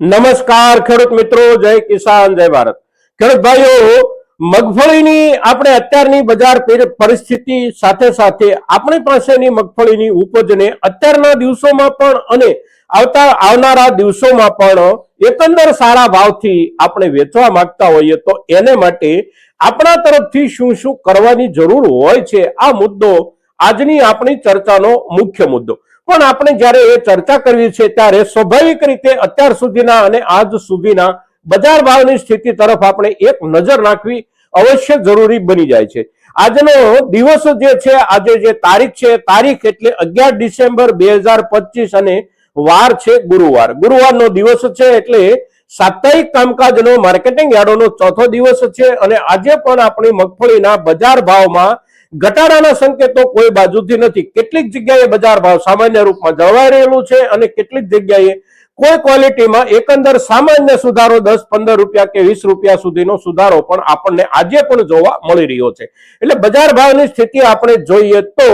નમસ્કાર ખેડૂત મિત્રો, જય કિસાન, જય ભારત. ખેડૂત ભાઈઓ, મગફળીની આપણે અત્યારની બજાર પરિસ્થિતિ સાથે સાથે આપણી પાસેની મગફળીની ઉપજને અત્યારના દિવસોમાં પણ અને આવતા આવનારા દિવસોમાં પણ એકંદર સારા ભાવથી આપણે વેચવા માંગતા હોઈએ તો એને માટે આપણા તરફથી શું શું કરવાની જરૂર હોય છે, આ મુદ્દો આજની આપણી ચર્ચાનો મુખ્ય મુદ્દો. પણ આપણે જ્યારે એ ચર્ચા કરવી છે ત્યારે સ્વાભાવિક રીતે અત્યાર સુધીના અને આજ સુધીના બજાર ભાવની સ્થિતિ તરફ આપણે એક નજર નાખવી અવશ્ય જરૂરી બની જાય છે. આજનો દિવસ જે છે, આજે જે તારીખ છે, તારીખ એટલે અગિયાર ડિસેમ્બર બે અને વાર છે ગુરુવાર. ગુરુવારનો દિવસ છે એટલે સાપ્તાહિક કામકાજનો, માર્કેટિંગ યાર્ડોનો ચોથો દિવસ છે અને આજે પણ આપણી મગફળીના બજાર ભાવમાં ઘટાડાના સંકેતો કોઈ બાજુથી નથી. કેટલીક જગ્યાએ બજાર ભાવ સામાન્ય રૂપમાં જળવાઈ રહેલું છે અને કેટલીક જગ્યાએ કોઈ ક્વોલિટીમાં એકંદર સામાન્ય સુધારો દસ, પંદર રૂપિયા કે વીસ રૂપિયા સુધીનો સુધારો પણ આપણને આજે પણ જોવા મળી રહ્યો છે. એટલે બજાર ભાવની સ્થિતિ આપણે જોઈએ તો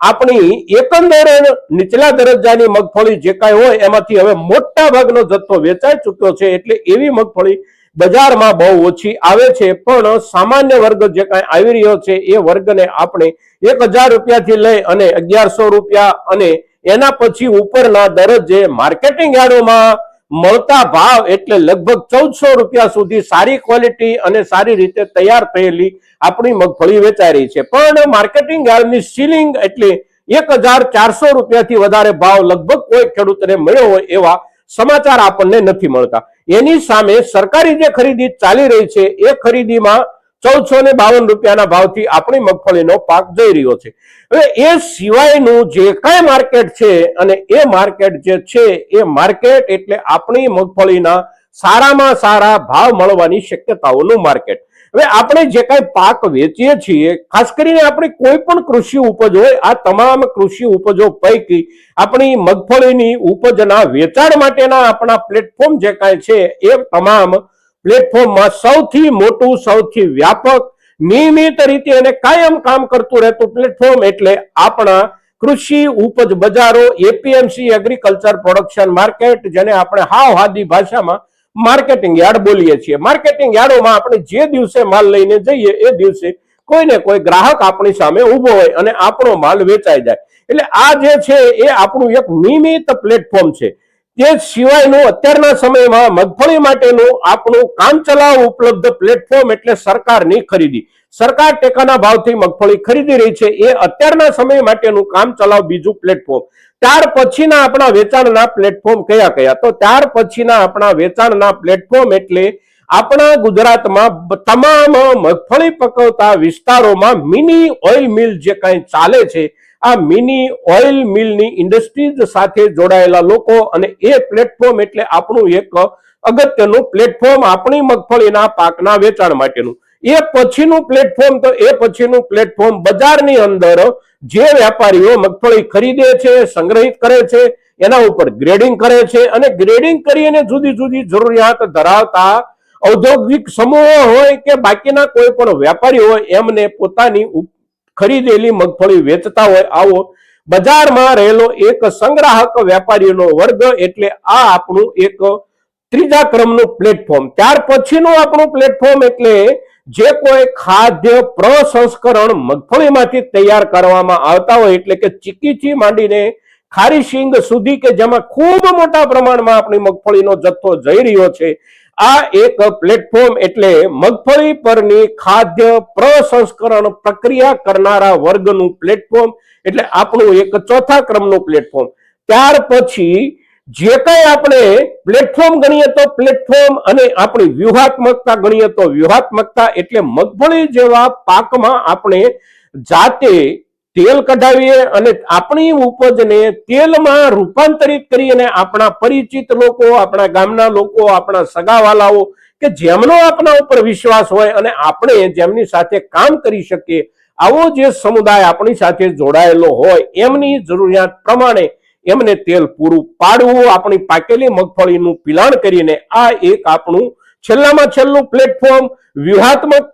આપણી એકંદર નીચલા દરજ્જાની મગફળી જે કાંઈ હોય એમાંથી હવે મોટા ભાગનો જથ્થો વેચાઈ ચૂક્યો છે. એટલે એવી મગફળી બજારમાં બહુ ઓછી આવે છે, પણ સામાન્ય વર્ગ જે કાંઈ આવી રહ્યો છે, એ વર્ગને આપણે એક હજાર રૂપિયાથી લઈ અને અગિયારસો રૂપિયા અને એના પછી ઉપરના દરજ્જે માર્કેટિંગ યાર્ડોમાં મળતા ભાવ એટલે લગભગ ચૌદસો રૂપિયા સુધી સારી ક્વોલિટી અને સારી રીતે તૈયાર થયેલી આપણી મગફળી વેચાઈ રહી છે. પણ માર્કેટિંગ યાર્ડની સીલિંગ એટલે એક હજાર ચારસો રૂપિયાથી વધારે ભાવ લગભગ કોઈ ખેડૂતને મળ્યો હોય એવા સમાચાર આપણને નથી મળતા. એની સામે સરકારી જે ખરીદી ચાલી રહી છે, એ ખરીદીમાં ચૌદસો ને બાવન રૂપિયાના ભાવથી આપણી મગફળીનો પાક જઈ રહ્યો છે. હવે એ સિવાયનું જે કાંઈ માર્કેટ છે અને એ માર્કેટ જે છે, એ માર્કેટ એટલે આપણી મગફળીના સારામાં સારા ભાવ મળવાની શક્યતાઓનું માર્કેટ. હવે આપણે જે કાંઈ પાક વેચીએ છીએ, ખાસ કરીને આપણી કોઈ પણ કૃષિ ઉપજ હોય, આ તમામ કૃષિ ઉપજો પૈકી આપણી મગફળીની ઉપજના વેચાણ માટેના આપણા પ્લેટફોર્મ જે કાંઈ છે, એ તમામ પ્લેટફોર્મમાં સૌથી મોટું, સૌથી વ્યાપક, નિયમિત રીતે અને કાયમ કામ કરતું રહેતું પ્લેટફોર્મ એટલે આપણા કૃષિ ઉપજ બજારો એપીએમસી એગ્રીકલ્ચર પ્રોડક્શન માર્કેટ જેને આપણે હાવ હાદી ભાષામાં માર્કેટિંગ યાર્ડ બોલીએ છીએ. માર્કેટિંગ યાર્ડોમાં આપણે જે દિવસે માલ લઈને જઈએ, એ દિવસે કોઈને કોઈ ગ્રાહક આપણી સામે ઊભો હોય અને આપણો માલ વેચાઈ જાય. એટલે આ જે છે, એ આપણું એક નિયમિત પ્લેટફોર્મ છે. તે સિવાયનું અત્યારના સમયમાં મગફળી માટેનું આપણું કામચલાઉ ઉપલબ્ધ પ્લેટફોર્મ એટલે સરકારની ખરીદી. સરકાર ટેકાના ભાવથી મગફળી ખરીદી રહી છે. એ અત્યારના સમય માટેનું કામ ચલાવ બીજું પ્લેટફોર્મ ત્યાર પછીના આપણા વેચાણના પ્લેટફોર્મ કયા કયા? તો ત્યાર પછીના આપણા વેચાણના પ્લેટફોર્મ એટલે આપણા ગુજરાતમાં તમામ મગફળી પકવતા વિસ્તારોમાં મિની ઓઇલ મિલ જે કાંઈ ચાલે છે, આ મિની ઓઇલ મિલની ઇન્ડસ્ટ્રીઝ સાથે જોડાયેલા લોકો અને એ પ્લેટફોર્મ એટલે આપણું એક અગત્યનું પ્લેટફોર્મ આપણી મગફળીના પાકના વેચાણ માટેનું. એ પછીનું પ્લેટફોર્મ તો એ પછીનું પ્લેટફોર્મ બજારની અંદર જે વેપારીઓ મગફળી ખરીદે છે, સંગ્રહિત કરે છે, એના ઉપર ગ્રેડિંગ કરે છે અને ગ્રેડિંગ કરીને જુદી જુદી જરૂરિયાત ધરાવતા ઔદ્યોગિક સમૂહો હોય કે બાકીના કોઈ પણ વેપારી હોય, એમને પોતાની ખરીદેલી મગફળી વેચતા હોય. આવો બજારમાં રહેલો એક સંગ્રાહક વેપારીનો વર્ગ એટલે આ આપણું એક ત્રીજા ક્રમનું પ્લેટફોર્મ ત્યાર પછીનું આપણું પ્લેટફોર્મ એટલે જે કોઈ ખાદ્ય પ્રસંસ્કરણ મગફળીમાંથી તૈયાર કરવામાં આવતા હોય, એટલે કે ચીકીથી માંડીને ખારી શીંગ સુધી કે જેમાં ખૂબ મોટા પ્રમાણમાં આપણી મગફળીનો જથ્થો જઈ રહ્યો છે, આ એક પ્લેટફોર્મ એટલે મગફળી પરની ખાદ્ય પ્રસંસ્કરણ પ્રક્રિયા કરનારા વર્ગનું પ્લેટફોર્મ એટલે આપણું એક ચોથા ક્રમનું પ્લેટફોર્મ ત્યાર પછી જે કઈ આપણે પ્લેટફોર્મ ગણીએ તો પ્લેટફોર્મ અને આપણી વ્યૂહાત્મકતા ગણીએ તો વ્યૂહાત્મકતા એટલે મગફળી જેવા પાકમાં આપણે જાતે તેલ કઢાવીએ અને આપણી ઉપજને તેલમાં રૂપાંતરિત કરીને આપણા પરિચિત લોકો, આપણા ગામના લોકો, આપણા સગાવાલાઓ કે જેમનો આપણા ઉપર વિશ્વાસ હોય અને આપણે જેમની સાથે કામ કરી શકીએ, આવો જે સમુદાય આપણી સાથે જોડાયેલો હોય, એમની જરૂરિયાત પ્રમાણે એમને તેલ પૂરું પાડવું, આપણી પાકેલી મગફળીનું પિલાણ કરીને આ એક આપણું છેલ્લામાં છેલ્લું પ્લેટફોર્મ વ્યૂહાત્મક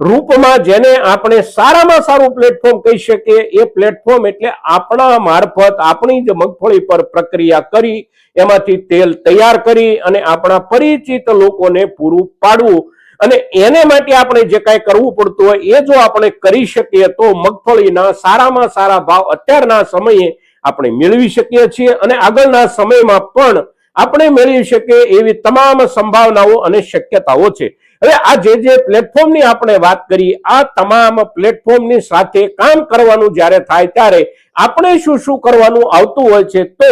રૂપમાં જેને આપણે સારામાં સારું પ્લેટફોર્મ કહી શકીએ, એ પ્લેટફોર્મ એટલે આપણા મારફત આપણી જ મગફળી પર પ્રક્રિયા કરી, એમાંથી તેલ તૈયાર કરી અને આપણા પરિચિત લોકોને પૂરું પાડવું. અને એને માટે આપણે જે કાંઈ કરવું પડતું હોય, એ જો આપણે કરી શકીએ તો મગફળીના સારામાં સારા ભાવ અત્યારના સમયે આપણે મેળવી શકીએ છીએ અને આગળના સમયમાં પણ આપણે મેળવી શકીએ એવી તમામ સંભાવનાઓ અને શક્યતાઓ છે. હવે આ જે જે પ્લેટફોર્મની આપણે વાત કરી, આ તમામ પ્લેટફોર્મની સાથે કામ કરવાનું જ્યારે થાય ત્યારે આપણે શું શું કરવાનું આવતું હોય છે તો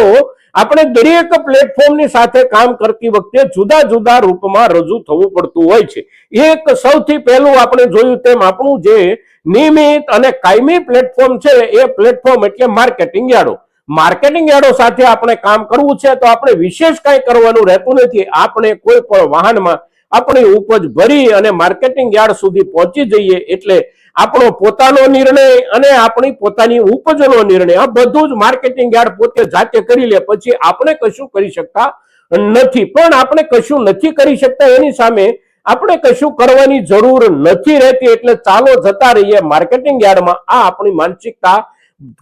આપણે દરેક પ્લેટફોર્મની સાથે કામ કરતી વખતે જુદા જુદા રૂપમાં રજૂ થવું પડતું હોય છે. એક સૌથી પહેલું આપણે જોયું તેમ આપણું જે નિયમિત અને કાયમી પ્લેટફોર્મ છે, એ પ્લેટફોર્મ એટલે માર્કેટિંગ યાર્ડો. માર્કેટિંગ યાર્ડો સાથે આપણે કામ કરવું છે તો આપણે વિશેષ કાંઈ કરવાનું રહેતું નથી. આપણે કોઈ પણ વાહનમાં આપણી ઉપજ ભરી અને માર્કેટિંગ યાર્ડ સુધી પહોંચી જઈએ એટલે આપણો પોતાનો નિર્ણય અને આપણી પોતાની ઉપજનો નિર્ણય, આ બધું જ માર્કેટિંગ યાર્ડ પોતે જાતે કરી લે, પછી આપણે કશું કરી શકતા નથી. પણ આપણે કશું નથી કરી શકતા એની સામે આપણે કશું કરવાની જરૂર નથી રહેતી, એટલે ચાલો જતા રહીએ માર્કેટિંગ યાર્ડમાં. આ આપણી માનસિકતા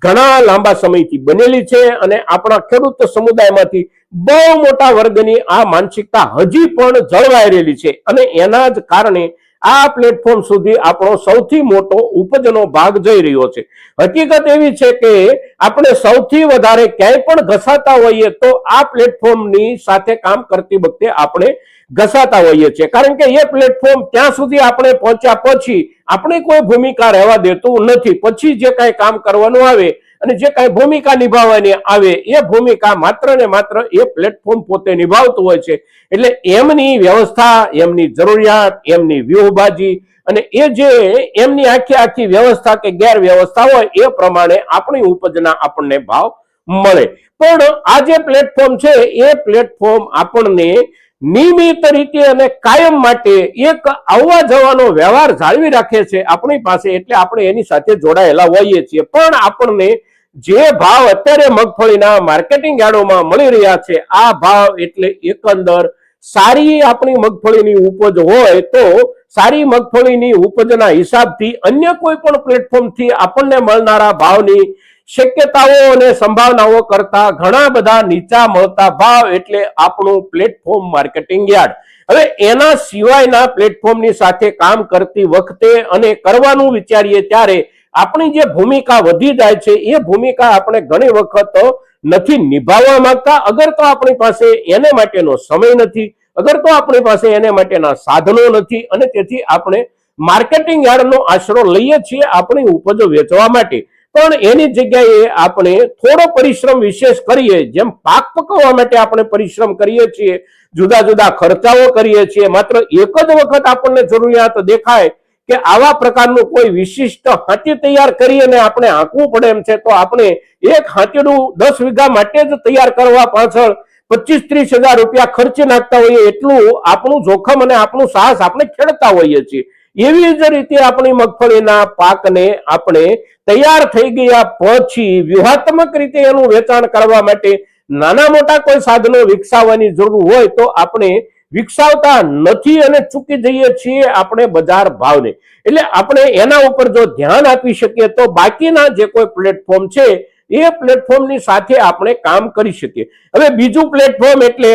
ઘણા લાંબા સમયથી બનેલી છે અને આપણા ખેડૂત સમુદાયમાંથી બહુ મોટા વર્ગની આ માનસિકતા હજી પણ જળવાઈ રહેલી છે. અને એના જ કારણે આ પ્લેટફોર્મ સુધી આપણો સૌથી મોટો ઉપજનો ભાગ જઈ રહ્યો છે. હકીકત એવી છે કે આપણે સૌથી વધારે ક્યાંય પણ ઘસાતા હોઈએ તો આ પ્લેટફોર્મની સાથે કામ કરતી વખતે આપણે ઘસાતા હોઈએ છીએ. કારણ કે એ પ્લેટફોર્મ ત્યાં સુધી આપણે પહોંચ્યા પછી આપણે કોઈ ભૂમિકા રહેવા દેતું નથી. પછી જે કાંઈ કામ કરવાનું આવે અને જે કાંઈ ભૂમિકા નિભાવવાની આવે, એ ભૂમિકા માત્ર ને માત્ર એ પ્લેટફોર્મ પોતે નિભાવતું હોય છે. એટલે એમની વ્યવસ્થા, એમની જરૂરિયાત, એમની વ્યૂહબાજી અને એ જે એમની આખી આખી વ્યવસ્થા કે ગેરવ્યવસ્થા હોય, એ પ્રમાણે આપણી ઉપજના આપણને ભાવ મળે. પણ આ જે પ્લેટફોર્મ છે, એ પ્લેટફોર્મ આપણને નિયમિત રીતે અને કાયમ માટે એક આવવા જવાનો વ્યવહાર જાળવી રાખે છે આપણી પાસે એટલે આપણે એની સાથે જોડાયેલા હોઈએ છીએ. પણ આપણને જે ભાવ અત્યારે મગફળીના માર્કેટિંગ યાર્ડોમાં મળી રહ્યા છે, આ ભાવ એટલે એકંદર સારી આપણી મગફળીની ઉપજ હોય તો સારી મગફળીની ઉપજના હિસાબથી અન્ય કોઈ પણ પ્લેટફોર્મથી આપણને મળનારા ભાવની શક્યતાઓ અને સંભાવનાઓ કરતા ઘણા બધા નીચા મળતા ભાવ એટલે આપણું પ્લેટફોર્મ માર્કેટિંગ યાર્ડ. હવે એના સિવાયના પ્લેટફોર્મની સાથે કામ કરતી વખતે અને કરવાનું વિચારીએ ત્યારે આપણી જે ભૂમિકા વધી જાય છે, એ ભૂમિકા આપણે ઘણી વખત નથી નિભાવવા માંગતા. અગર તો આપણી પાસે એને માટેનો સમય નથી, અગર તો આપણી પાસે એને માટેના સાધનો નથી અને તેથી આપણે માર્કેટિંગ યાર્ડનો આશરો લઈએ છીએ આપણી ઉપજો વેચવા માટે. પણ એની જગ્યાએ આપણે થોડો પરિશ્રમ વિશેષ કરીએ, જેમ પાક પકવવા માટે આપણે પરિશ્રમ કરીએ છીએ, જુદા જુદા ખર્ચાઓ કરીએ છીએ, માત્ર એક જ વખત આપણને જરૂરિયાત દેખાય કે આવા પ્રકારનું કોઈ વિશિષ્ટ હાંચી તૈયાર કરી અને આપણે આંકવું પડે એમ છે, તો આપણે એક હાથીનું દસ વીઘા માટે જ તૈયાર કરવા પાછળ પચીસ ત્રીસ હજાર રૂપિયા ખર્ચી નાખતા હોઈએ એટલું આપણું જોખમ અને આપણું સાહસ આપણે ખેડતા હોઈએ છીએ. એવી જ રીતે આપણી મગફળીના પાકને આપણે તૈયાર થઈ ગયા પછી વ્યૂહાત્મક રીતે એનું વેચાણ કરવા માટે નાના મોટા કોઈ સાધનો વિકસાવવાની જરૂર હોય તો આપણે વિકસાવતા નથી અને ચૂકી જઈએ છીએ આપણે બજાર ભાવને. એટલે આપણે એના ઉપર જો ધ્યાન આપી શકીએ તો બાકીના જે કોઈ પ્લેટફોર્મ છે એ પ્લેટફોર્મની સાથે આપણે કામ કરી શકીએ. હવે બીજું પ્લેટફોર્મ એટલે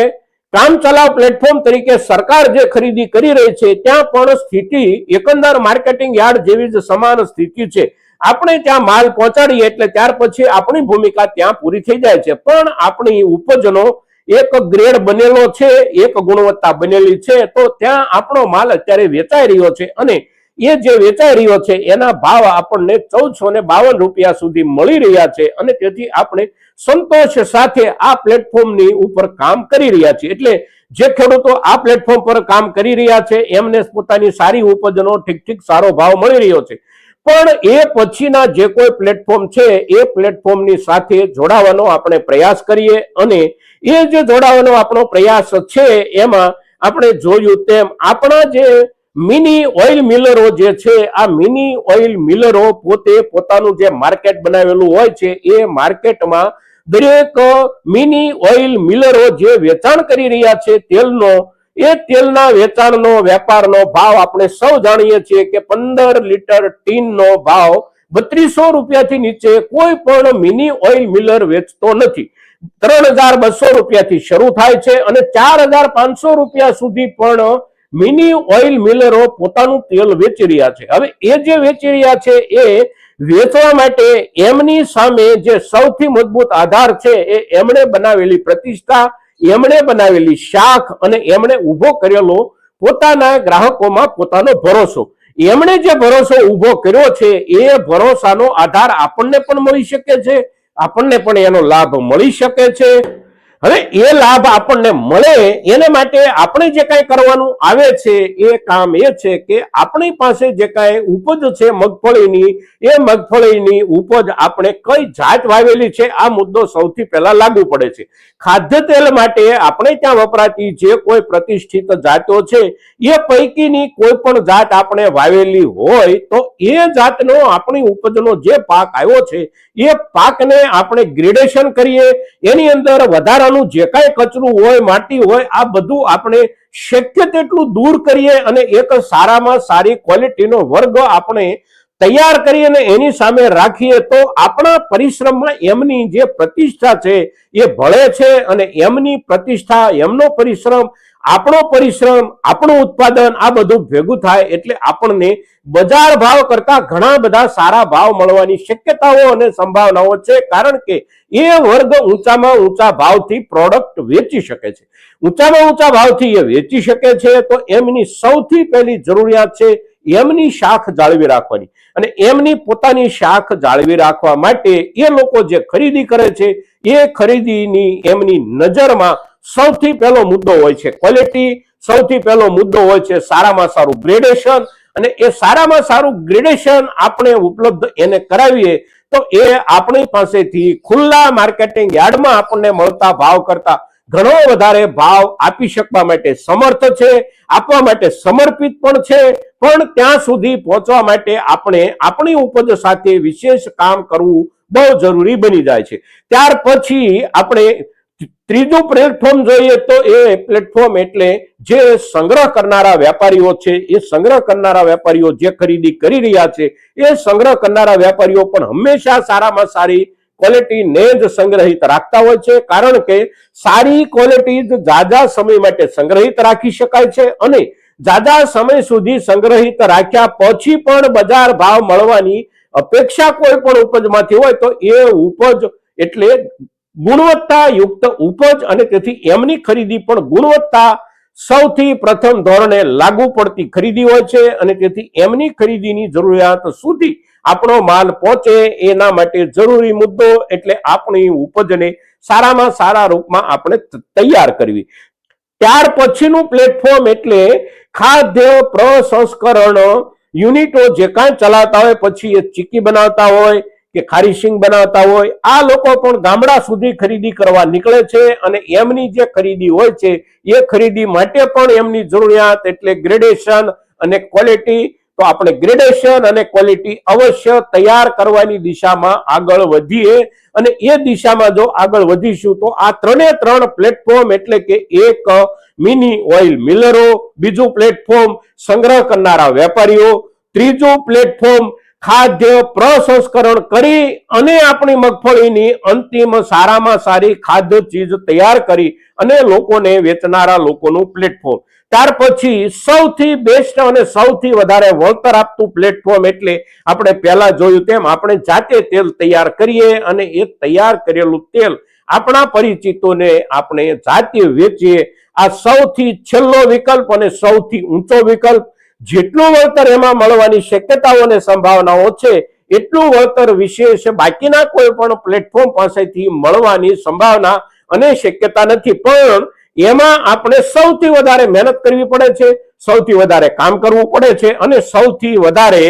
કામ ચલાવ પ્લેટફોર્મ તરીકે સરકાર જે ખરીદી કરી રહી છે, ત્યાં પણ સ્થિતિ એકંદર માર્કેટિંગ યાર્ડ જેવી જ સમાન સ્થિતિ છે. આપણે ત્યાં માલ પહોંચાડીએ એટલે ત્યાર પછી આપણી ભૂમિકા ત્યાં પૂરી થઈ જાય છે. પણ આપણી ઉપજનો એક ગ્રેડ બનેલો છે, એક ગુણવત્તા બનેલી છે, તો ત્યાં આપણો માલ અત્યારે વેચાઈ રહ્યો છે અને એ જે વેચાઈ રહ્યો છે, એના ભાવ આપણને ચૌદસો ને બાવન રૂપિયા સુધી મળી રહ્યા છે અને તેથી આપણે સંતોષ સાથે આ પ્લેટફોર્મની ઉપર કામ કરી રહ્યા છીએ. એટલે જે ખેડૂતો આ પ્લેટફોર્મ પર કામ કરી રહ્યા છે, એમને પોતાની સારી ઉપજનો ઠીક ઠીક સારો ભાવ મળી રહ્યો છે. પણ એ પછીના જે કોઈ પ્લેટફોર્મ છે, એ પ્લેટફોર્મની સાથે જોડાવાનો આપણે પ્રયાસ કરીએ અને એ જે જોડાવાનો આપણો પ્રયાસ છે, એમાં આપણે જોયું તેમ આપણા જે મિની ઓઇલ મિલરો જે છે, આ મિની ઓઇલ મિલરો પોતે પોતાનું જે માર્કેટ બનાવેલું હોય છે, એ માર્કેટમાં દરેક મિની ઓઇલ મિલરો જે વેચાણ કરી રહ્યા છે, તેલનો, એ તેલના વેચાણનો વેપારનો ભાવ આપણે સૌ જાણીએ છીએ કે પંદર લીટર ટીનનો ભાવ બત્રીસો રૂપિયાથી નીચે કોઈ પણ મિની ઓઇલ મિલર વેચતો નથી. ત્રણ હજાર બસો રૂપિયાથી શરૂ થાય છે અને ચાર હજાર પાંચસો રૂપિયા સુધી પણ મિની ઓઇલ મિલરો પોતાનું તેલ વેચી રહ્યા છે. હવે એ જે વેચી રહ્યા છે એ વેચવા માટે એમની સામે જે સૌથી મજબૂત આધાર છે એ એમણે બનાવેલી પ્રતિષ્ઠા, એમણે બનાવેલી શાખ અને એમણે ઊભો કરેલો પોતાના ગ્રાહકોમાં પોતાનો ભરોસો. એમણે જે ભરોસો ઊભો કર્યો છે એ ભરોસાનો આધાર આપણને પણ મળી શકે છે, આપણને પણ એનો લાભ મળી શકે છે. હવે એ લાભ આપણને મળે એને માટે આપણે જે કાંઈ કરવાનું આવે છે, એ કામ એ છે કે આપણી પાસે જે કાંઈ ઉપજ છે મગફળીની, એ મગફળીની ઉપજ આપણે કઈ જાત વાવેલી છે, આ મુદ્દો સૌથી પહેલા લાગુ પડે છે. ખાદ્ય તેલ માટે આપણે ત્યાં વપરાતી જે કોઈ પ્રતિષ્ઠિત જાતો છે, એ પૈકીની કોઈ પણ જાત આપણે વાવેલી હોય તો એ જાતનો આપણી ઉપજનો જે પાક આવ્યો છે, એ પાકને આપણે ગ્રેડેશન કરીએ, એની અંદર વધારાનું જે કાંઈ કચરું હોય, માટી હોય, આ બધું આપણે શક્ય તેટલું દૂર કરીએ અને એક સારામાં સારી ક્વોલિટીનો વર્ગ આપણે તૈયાર કરી અને એની સામે રાખીએ તો આપણા પરિશ્રમમાં એમની જે પ્રતિષ્ઠા છે એ ભળે છે અને એમની પ્રતિષ્ઠા, એમનો પરિશ્રમ આપણો પરિશ્રમ, આપણું ઉત્પાદન, આ બધું ભેગું થાય એટલે આપણને બજાર ભાવ કરતા ઘણા બધા સારા ભાવ મળવાની શક્યતાઓ અને સંભાવનાઓ છે. કારણ કે એ વર્ગ ઊંચામાં ઊંચા ભાવથી પ્રોડક્ટ વેચી શકે છે. ઊંચામાં ઊંચા ભાવથી એ વેચી શકે છે તો એમની સૌથી પહેલી જરૂરિયાત છે એમની શાખ જાળવી રાખવાની. અને એમની પોતાની શાખ જાળવી રાખવા માટે એ લોકો જે ખરીદી કરે છે, એ ખરીદીની એમની નજરમાં સૌથી પહેલો મુદ્દો હોય છે ક્વોલિટી સૌથી પહેલો મુદ્દો હોય છે સારામાં સારું ગ્રેડેશન અને એ સારામાં સારું ગ્રેડેશન આપણે ઉપલબ્ધ એને કરાવીએ તો એ આપણી પાસેથી ખુલ્લા માર્કેટિંગ યાર્ડમાં આપણને મળતા ભાવ કરતા ઘણો વધારે ભાવ આપી શકવા માટે સમર્થ છે, આપવા માટે સમર્પિત પણ છે, પણ ત્યાં સુધી પહોંચવા માટે આપણે આપણી ઉપજ સાથે વિશેષ કામ કરવું બહુ જરૂરી બની જાય છે. ત્યાર પછી આપણે ત્રીજું પ્લેટફોર્મ જોઈએ તો એ પ્લેટફોર્મ એટલે જે સંગ્રહ કરનારા વેપારીઓ છે, એ સંગ્રહ કરનારા વેપારીઓ જે ખરીદી કરી રહ્યા છે, એ સંગ્રહ કરનારા વેપારીઓ પણ હંમેશા સારામાં સારી ક્વોલિટીને જ સંગ્રહિત રાખતા હોય છે, કારણ કે સારી ક્વોલિટી જ જાજા સમય માટે સંગ્રહિત રાખી શકાય છે અને જાજા સમય સુધી સંગ્રહિત રાખ્યા પછી પણ બજાર ભાવ મળવાની અપેક્ષા કોઈ પણ ઉપજમાંથી હોય તો એ ઉપજ એટલે ગુણવત્તાયુક્ત ઉપજ અને તેથી એમની ખરીદી પણ ગુણવત્તા સૌથી પ્રથમ ધોરણે લાગુ પડતી ખરીદી હોય છે અને તેથી એમની ખરીદીની જરૂરિયાત સુધી આપણો માલ પહોંચે એના માટે જરૂરી મુદ્દો એટલે આપણી ઉપજને સારામાં સારા રૂપમાં આપણે તૈયાર કરવી. ત્યાર પછીનું પ્લેટફોર્મ એટલે ખાદ્ય પ્રસંસ્કરણ યુનિટો જે કાંઈ ચલાવતા હોય પછી એ ચીકી બનાવતા હોય કે ખારીશિંગ બનાવતા હોય, આ લોકો પણ ગામડા સુધી ખરીદી કરવા નીકળે છે અને એમની જે ખરીદી હોય છે, એ ખરીદી માટે પણ એમની જરૂરિયાત એટલે ગ્રેડેશન અને ક્વોલિટી. તો આપણે ગ્રેડેશન અને ક્વોલિટી અવશ્ય તૈયાર કરવાની દિશામાં આગળ વધીએ. અને એ દિશામાં જો આગળ વધીશું, તો આ ત્રણે ત્રણ પ્લેટફોર્મ એટલે કે એક મિની ઓઇલ મિલરો બીજું પ્લેટફોર્મ સંગ્રહ કરનારા વેપારીઓ, ત્રીજું પ્લેટફોર્મ ખાદ્ય પ્રસંસ્કરણ કરી અને આપણી મગફળીની અંતિમ સારામાં સારી ખાદ્ય ચીજ તૈયાર કરી અને લોકોને વેચનારા લોકોનું પ્લેટફોર્મ ત્યાર પછી સૌથી બેસ્ટ અને સૌથી વધારે વળતર આપતું પ્લેટફોર્મ એટલે આપણે પહેલા જોયું તેમ આપણે જાતે તેલ તૈયાર કરીએ અને એ તૈયાર કરેલું તેલ આપણા પરિચિતોને આપણે જાતે વેચીએ. આ સૌથી છેલ્લો વિકલ્પ અને સૌથી ઊંચો વિકલ્પ જેટલું વળતર એમાં મળવાની શક્યતાઓ અને સંભાવનાઓ છે, એટલું વળતર વિશેષ બાકીના કોઈ પણ પ્લેટફોર્મ પાસેથી મળવાની સંભાવના અને શક્યતા નથી. પણ એમાં આપણે સૌથી વધારે મહેનત કરવી પડે છે, સૌથી વધારે કામ કરવું પડે છે અને સૌથી વધારે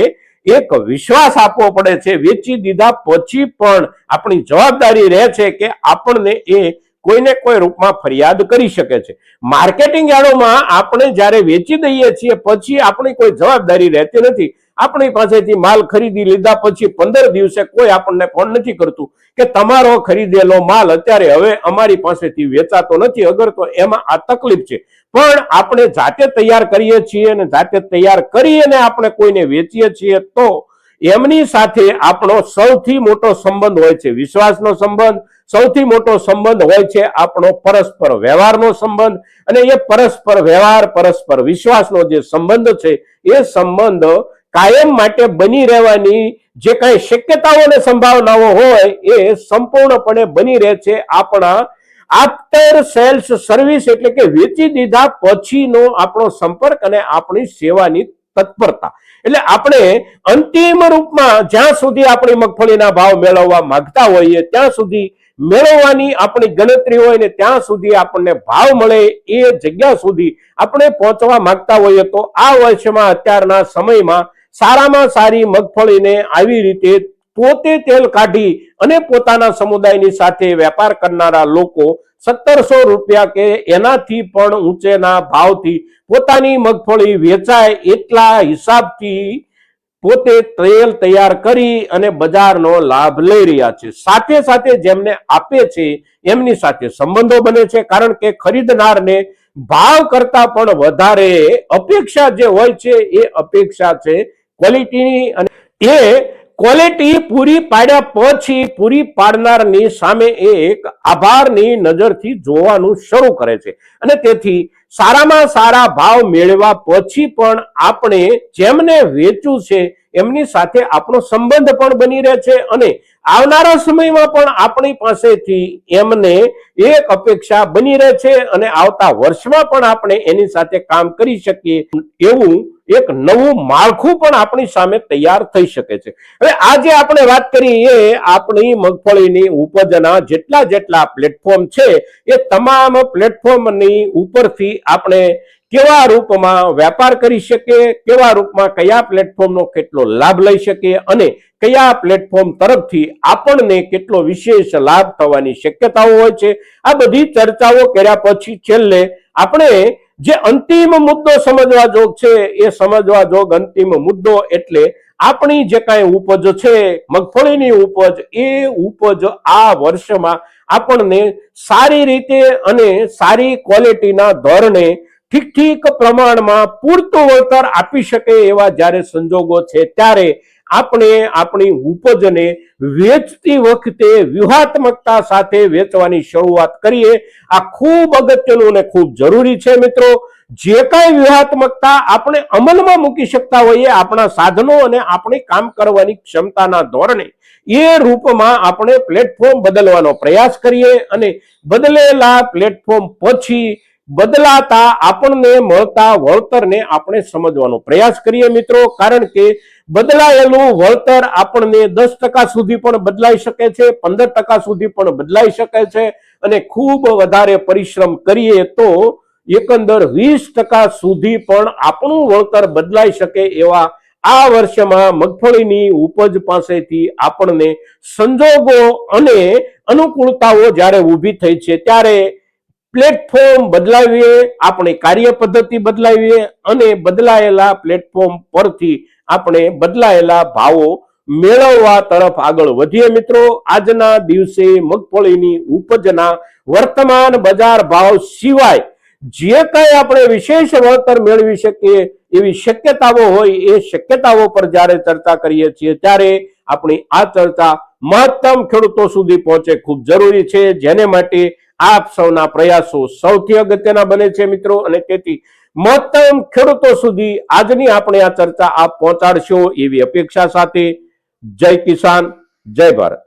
એક વિશ્વાસ આપવો પડે છે. વેચી દીધા પછી પણ આપણી જવાબદારી રહે છે કે આપણને એ કોઈને કોઈ રૂપમાં ફરિયાદ કરી શકે છે. માર્કેટિંગ યાર્ડોમાં આપણે જ્યારે વેચી દઈએ છીએ, પછી આપણી કોઈ જવાબદારી રહેતી નથી. આપણી પાસેથી માલ ખરીદી લીધા પછી પંદર દિવસે કોઈ આપણને ફોન નથી કરતું કે તમારો ખરીદેલો માલ અત્યારે હવે અમારી પાસેથી વેચાતો નથી, અગર તો એમાં આ તકલીફ છે. પણ આપણે જાતે તૈયાર કરીએ છીએ અને જાતે તૈયાર કરી અને આપણે કોઈને વેચીએ છીએ તો એમની સાથે આપણો સૌથી મોટો સંબંધ હોય છે. વિશ્વાસનો સંબંધ સૌથી મોટો સંબંધ હોય છે આપણો પરસ્પર વ્યવહારનો સંબંધ અને એ પરસ્પર વ્યવહાર, પરસ્પર વિશ્વાસનો જે સંબંધ છે, એ સંબંધ કાયમ માટે બની રહેવાની જે કાંઈ શક્યતાઓ અને સંભાવનાઓ હોય, એ સંપૂર્ણપણે બની રહે છે આપણા આફ્ટર સેલ્સ સર્વિસ એટલે કે વેચી દીધા પછીનો આપણો સંપર્ક અને આપણી સેવાની તત્પરતા. એટલે આપણે અંતિમ રૂપમાં જ્યાં સુધી આપણી મગફળીના ભાવ મેળવવા માંગતા હોઈએ, ત્યાં સુધી મેળવવાની આપણી ગણતરી હોય ને ત્યાં સુધી આપણને ભાવ મળે એ જગ્યા સુધી આપણે પહોંચવા માંગતા હોઈએ તો આ વર્ષમાં અત્યારના સમયમાં સારામાં સારી મગફળીને આવી રીતે પોતે તેલ કાઢી અને પોતાના સમુદાયની સાથે વેપાર કરનારા લોકો સત્તરસો રૂપિયા કે એનાથી પણ ઊંચેના ભાવથી પોતાની મગફળી વેચાય એટલા હિસાબથી પોતે તેલ તૈયાર કરી અને બજારનો લાભ લઈ રહ્યા છે. સાથે સાથે જેમને આપે છે, એમની સાથે સંબંધો બને છે. કારણ કે ખરીદનારને ભાવ કરતા પણ વધારે અપેક્ષા જે હોય છે, એ અપેક્ષા છે, ક્વોલિટીની અને એ ક્વોલિટી પૂરી પાડ્યા પછી પૂરી પાડનારની સામે એક આભારની નજરથી જોવાનું શરૂ કરે છે. અને તેથી સારામાં સારા ભાવ મેળવ્યા પછી પણ આપણે જેમને વેચ્યું છે, એમની સાથે આપણો સંબંધ પણ બની રહે છે અને આવનારા સમયમાં પણ આપણી પાસેથી એમને એક અપેક્ષા બની રહે છે અને આવતા વર્ષમાં પણ આપણે એની સાથે કામ કરી શકીએ એવું એક નવું માળખું પણ આપણી સામે તૈયાર થઈ શકે છે. હવે આજે આપણે વાત કરી એ આપણી મગફળીની ઉપજના જેટલા જેટલા પ્લેટફોર્મ છે, એ તમામ પ્લેટફોર્મની ઉપરથી આપણે કેવા રૂપમાં વેપાર કરી શકીએ, કેવા રૂપમાં કયા પ્લેટફોર્મનો કેટલો લાભ લઈ શકીએ અને કયા પ્લેટફોર્મ તરફથી આપણને કેટલો વિશેષ લાભ થવાની શક્યતાઓ હોય છે. આ બધી ચર્ચાઓ કર્યા પછી છેલ્લે આપણે જે અંતિમ મુદ્દો સમજવા જોગ છે, એ સમજવા જોગ અંતિમ મુદ્દો એટલે આપણી જે કાંઈ ઉપજ છે, મગફળીની ઉપજ, એ ઉપજ આ વર્ષમાં આપણને સારી રીતે અને સારી ક્વોલિટીના ધોરણે ઠીક ઠીક પ્રમાણમાં પૂરતું વળતર આપી શકે એવા જ્યારે સંજોગો છે, ત્યારે આપણે આપણી ઉપજને વેચતી વખતે વ્યૂહાત્મકતા સાથે વેચવાની શરૂઆત કરીએ. આ ખૂબ અગત્યનું અને ખૂબ જરૂરી છે મિત્રો. જે કાંઈ વ્યૂહાત્મકતા આપણે અમલમાં મૂકી શકતા હોઈએ આપણા સાધનો અને આપણી કામ કરવાની ક્ષમતાના ધોરણે, એ રૂપમાં આપણે પ્લેટફોર્મ બદલવાનો પ્રયાસ કરીએ અને બદલેલા પ્લેટફોર્મ પછી બદલાતા આપણને મળતા વળતરને આપણે સમજવાનો પ્રયાસ કરીએ મિત્રો, કારણ કે બદલાયેલું વળતર આપણને દસ ટકા સુધી પણ બદલાઈ શકે છે, પંદર ટકા સુધી પણ બદલાઈ શકે છે અને ખૂબ વધારે પરિશ્રમ કરીએ તો એકંદર વીસ ટકા સુધી પણ આપણું વળતર બદલાઈ શકે એવા આ વર્ષમાં મગફળીની ઉપજ પાસેથી આપણને સંજોગો અને અનુકૂળતાઓ જ્યારે ઊભી થઈ છે, ત્યારે પ્લેટફોર્મ બદલાવીએ, આપણી કાર્ય પદ્ધતિ બદલાવીએ અને બદલાયેલા પ્લેટફોર્મ પરથી આપણે બદલાયેલા ભાવો મેળવવા તરફ આગળ વધીએ મિત્રો. આજના દિવસે મગફળીની ઉપજના વર્તમાન બજાર ભાવ સિવાય જે કાંઈ આપણે વિશેષ વળતર મેળવી શકીએ એવી શક્યતાઓ હોય એ શક્યતાઓ પર જ્યારે ચર્ચા કરીએ છીએ ત્યારે આપણી આ ચર્ચા મહત્તમ ખેડૂતો સુધી પહોંચે ખૂબ જરૂરી છે. જેને માટે આપ સૌના પ્રયાસો સૌથી અગત્યના બને છે મિત્રો. અને તેથી મહત્તમ ખેડૂતો સુધી આજની આપણે આ ચર્ચા આપ પહોંચાડશો એવી અપેક્ષા સાથે જય કિસાન, જય ભારત.